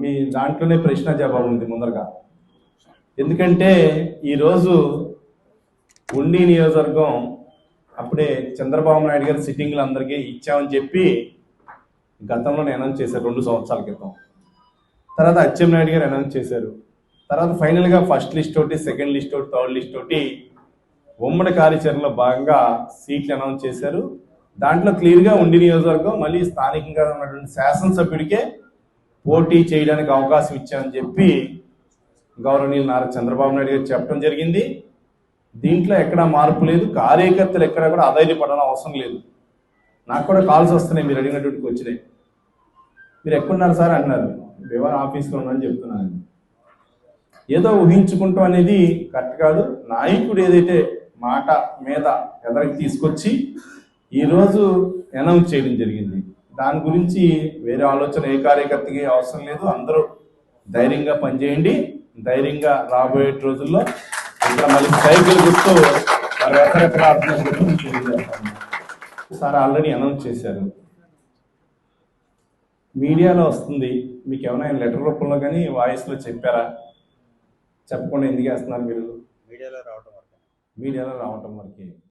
మీ దాంట్లోనే ప్రశ్న జవాబు ఉంది ముందరగా. ఎందుకంటే ఈరోజు ఉండి నియోజకవర్గం అప్పుడే చంద్రబాబు నాయుడు గారి సిట్టింగ్లు అందరికీ ఇచ్చామని చెప్పి గతంలోనే అనౌన్స్ చేశారు రెండు సంవత్సరాల క్రితం. తర్వాత అచ్చెన్నాయుడు గారు అనౌన్స్ చేశారు. తర్వాత ఫైనల్గా ఫస్ట్ లిస్ట్ ఒకటి సెకండ్ లిస్ట్ ఒకటి థర్డ్ లిస్ట్ ఒకటి ఉమ్మడి కార్యాచరణలో భాగంగా సీట్లు అనౌన్స్ చేశారు. దాంట్లో క్లియర్గా ఉండి నియోజకవర్గం మళ్ళీ స్థానికంగా ఉన్నటువంటి శాసనసభ్యుడికే పోటీ చేయడానికి అవకాశం ఇచ్చామని చెప్పి గౌరవనీయులు నారా చంద్రబాబు నాయుడు గారు చెప్పడం జరిగింది. దీంట్లో ఎక్కడా మార్పు లేదు. కార్యకర్తలు ఎక్కడ కూడా అధైర్యపడాల్సిన అవసరం లేదు. నాకు కూడా కాల్స్ వస్తున్నాయి. మీరు అడిగినటువంటి వచ్చినాయి మీరు ఎక్కడున్నారు సార్ అన్నారు వివర ఆఫీస్లో ఉన్నారని చెప్తున్నాను. ఏదో ఊహించుకుంటాం అనేది కరెక్ట్ కాదు. నాయకుడు ఏదైతే మాట మీద ఎదరికి తీసుకొచ్చి ఈరోజు అనౌన్స్ చేయడం జరిగింది. దాని గురించి వేరే ఆలోచన ఏ కార్యకర్తకి అవసరం లేదు. అందరూ ధైర్యంగా పనిచేయండి. ధైర్యంగా రాబోయే రోజుల్లో ఇక్కడ మళ్ళీ సైకిల్ గుర్తు సార్ ఆల్రెడీ అనౌన్స్ చేశారు. మీడియాలో వస్తుంది. మీకు ఏమైనా లెటర్ రూపంలో కానీ వాయిస్లో చెప్పారా? చెప్పకుండా ఎందుకు వేస్తున్నారు మీరు? మీడియాలో వల్ల మీడియాలో రావటం వరకు.